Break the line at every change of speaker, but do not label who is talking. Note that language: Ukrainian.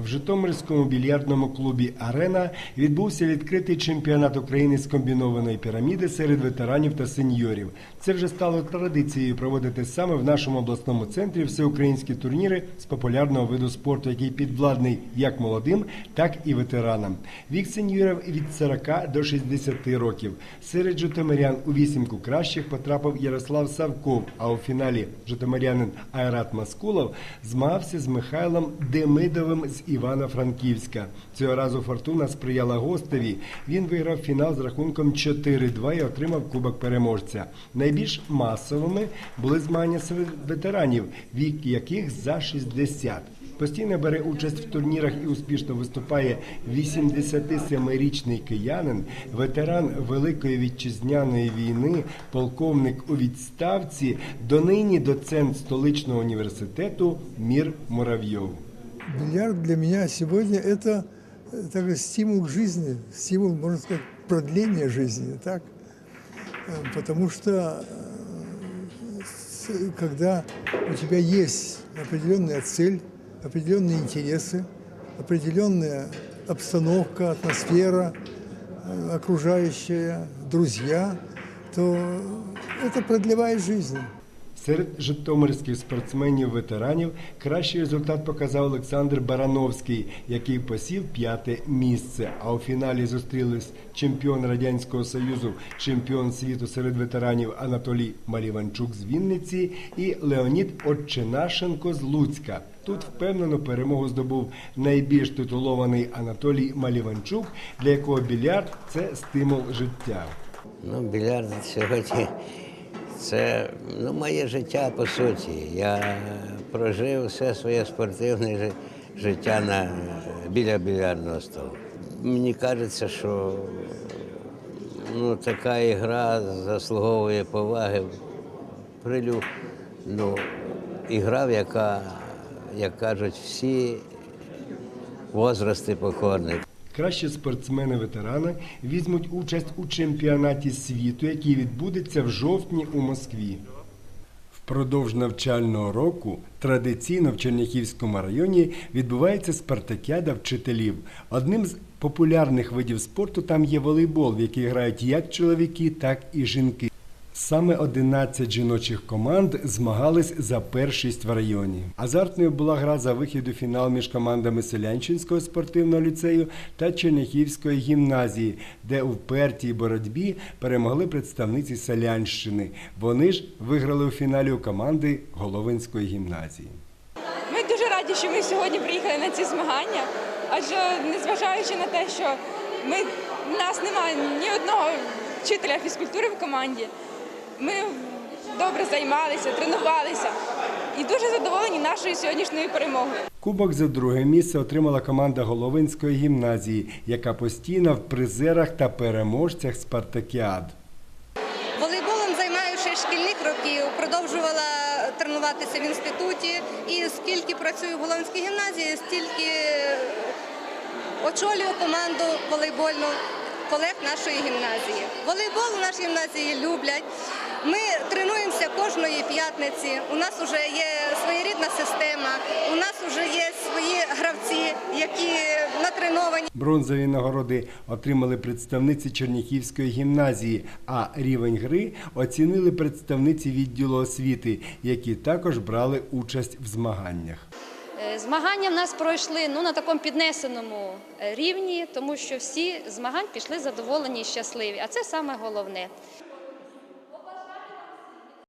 В Житомирському більярдному клубі Арена відбувся відкритий чемпіонат України з комбінованої піраміди серед ветеранів та сеньорів. Це вже стало традицією проводити саме в нашому обласному центрі всеукраїнські турніри з популярного виду спорту, який підвладний як молодим, так і ветеранам. Вік сеньорів від 40 до 60 років. Серед житомирян у вісімку кращих потрапив Ярослав Савков. А у фіналі житомирянин Айрат Маскулов змагався з Михайлом Демидовим з Івано-Франківська. Цього разу фортуна сприяла гостеві. Він виграв фінал з рахунком 4-2 і отримав кубок переможця. Найбільш масовими були змагання серед ветеранів, вік яких за 60. Постійно бере участь в турнірах і успішно виступає 87-річний киянин, ветеран Великої вітчизняної війни, полковник у відставці, донині доцент столичного університету Мір Муравйов.
Бильярд для меня сегодня это э, такой стимул к жизни, стимул, можно сказать, продления жизни, так? Э, Потому что э, когда у тебя есть определенная цель, определенные интересы, определенная обстановка, атмосфера окружающая, друзья, то это продлевает жизнь.
Серед житомирських спортсменів-ветеранів кращий результат показав Олександр Барановський, який посів п'яте місце. А у фіналі зустрілись чемпіон радянського союзу, чемпіон світу серед ветеранів Анатолій Маліванчук з Вінниці і Леонід Отчинашенко з Луцька. Тут впевнену перемогу здобув найбільш титулований Анатолій Маліванчук, для якого більярд це стимул життя.
Ну, більярд сьогодні це ну, моє життя по суті. Я прожив все своє спортивне життя на, біля більярдного столу. Мені кажеться, що ну, така ігра заслуговує поваги. Прилю, ну, ігра, яка, як кажуть, всі возрасти покорні.
Кращі спортсмени-ветерани візьмуть участь у чемпіонаті світу, який відбудеться в жовтні у Москві. Впродовж навчального року традиційно в Черняхівському районі відбувається спартакіада вчителів. Одним з популярних видів спорту там є волейбол, в який грають як чоловіки, так і жінки. Саме 11 жіночих команд змагались за першість в районі. Азартною була гра за вихід у фінал між командами Селянчинського спортивного ліцею та Черняхівської гімназії, де у впертій боротьбі перемогли представниці Селянщини. Вони ж виграли у фіналі у команди Головинської гімназії.
Ми дуже раді, що ми сьогодні приїхали на ці змагання, адже незважаючи на те, що ми, в нас немає ні одного вчителя фізкультури в команді, ми добре займалися, тренувалися і дуже задоволені нашою сьогоднішньою перемогою.
Кубок за друге місце отримала команда Головинської гімназії, яка постійно в призерах та переможцях спартакіад.
Волейболом займаюся з шкільних років, продовжувала тренуватися в інституті. І скільки працюю в Волинській гімназії, стільки очолюю команду волейбольну колег нашої гімназії. Волейбол у нашій гімназії люблять. Ми тренуємося кожної п'ятниці. У нас вже є своєрідна система, у нас вже є свої гравці, які натреновані.
Бронзові нагороди отримали представниці Черніхівської гімназії, а рівень гри оцінили представниці відділу освіти, які також брали участь в змаганнях.
Змагання в нас пройшли ну, на такому піднесеному е, рівні, тому що всі змагань пішли задоволені і щасливі. А це саме головне.